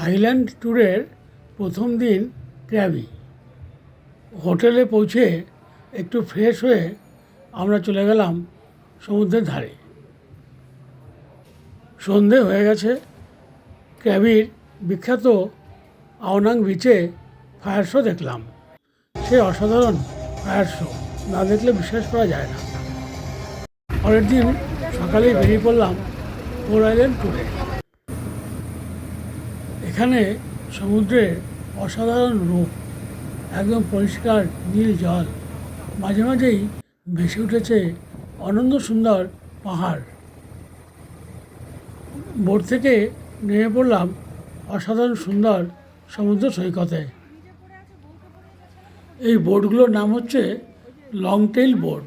Highland ট্যুরের প্রথম দিন ক্র্যাবি হোটেলে পৌঁছে একটু ফ্রেশ হয়ে আমরা চলে গেলাম সমুদ্রের ধারে। সন্ধে হয়ে গেছে ক্র্যাবির বিখ্যাত আওনাং বিচে ফায়ার শো দেখলাম। সে অসাধারণ ফায়ার শো, না দেখলে বিশ্বাস করা যায় না। পরের দিন সকালেই বেরিয়ে পড়লাম ফোর আইল্যান্ড ট্যুরে। এখানে সমুদ্রের অসাধারণ রূপ, একদম পরিষ্কার নীল জল, মাঝে মাঝেই ভেসে উঠেছে অনন্য সুন্দর পাহাড়। বোট থেকে নেমে পড়লাম অসাধারণ সুন্দর সমুদ্র সৈকতে। এই বোটগুলোর নাম হচ্ছে লং টেইল বোট।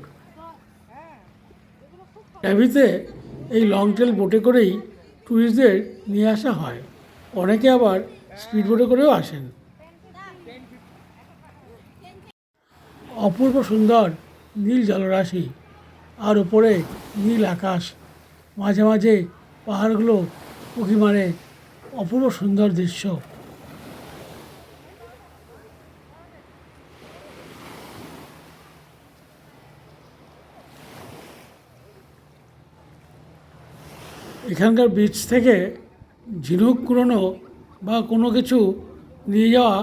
ক্যাবিতে এই লং টেল বোটে করেই ট্যুরিস্টদের নিয়ে আসা হয়। অনেকে আবার স্পিড বোটে করেও আসেন। অপূর্ব সুন্দর নীল জলরাশি, আর উপরে নীল আকাশ, মাঝে মাঝে পাহাড়গুলো উঁকি মারে অপূর্ব সুন্দর দৃশ্য। এখানকার বীচ থেকে ঝিনুক কুড়োনো বা কোনো কিছু নিয়ে যাওয়া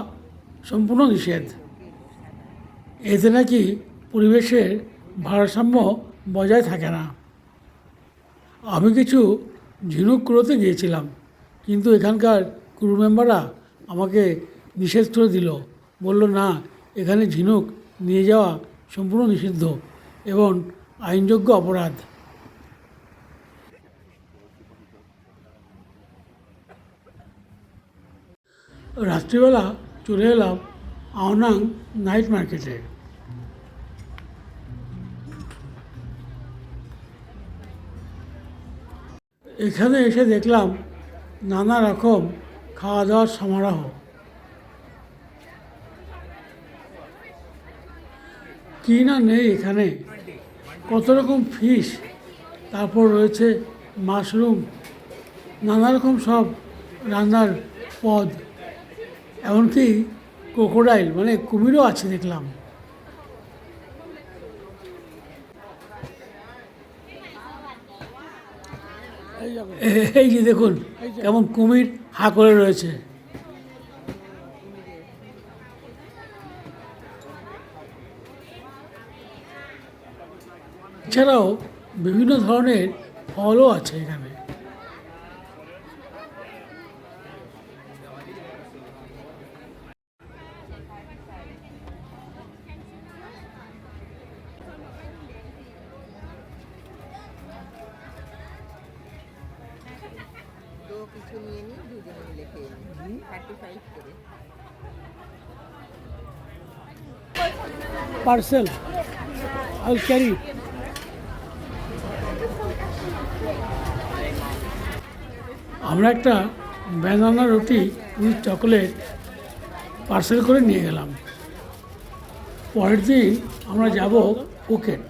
সম্পূর্ণ নিষেধ। এতে নাকি পরিবেশের ভারসাম্য বজায় থাকে না। আমি কিছু ঝিনুক কুড়োতে গিয়েছিলাম, কিন্তু এখানকার ক্রু মেম্বাররা আমাকে নিষেধ করে দিল। বলল, না, এখানে ঝিনুক নিয়ে যাওয়া সম্পূর্ণ নিষিদ্ধ এবং আইনযোগ্য অপরাধ। রাত্রিবেলা চলে এলাম আওনাং নাইট মার্কেটে। এখানে এসে দেখলাম নানা রকম খাওয়া দাওয়ার সমারোহ। কি না নেই এখানে? কত রকম ফিশ, তারপর রয়েছে মাশরুম, নানা রকম সব রান্নার পদ। এমনকি ক্রোকোডাইল মানে কুমিরও আছে দেখলাম। এই যে দেখুন, কেমন কুমির হা করে রয়েছে। এছাড়াও বিভিন্ন ধরনের ফলও আছে এখানে। কিছু নিয়ে নিই দুজনে মিলে খেয়ে নিই। থার্টি ফাইভ করে। পার্সেল আই ক্যারি আমরা একটা ব্যানানা রুটি উইথ চকোলেট পার্সেল করে নিয়ে গেলাম। পরের দিন আমরা যাব ফুকেট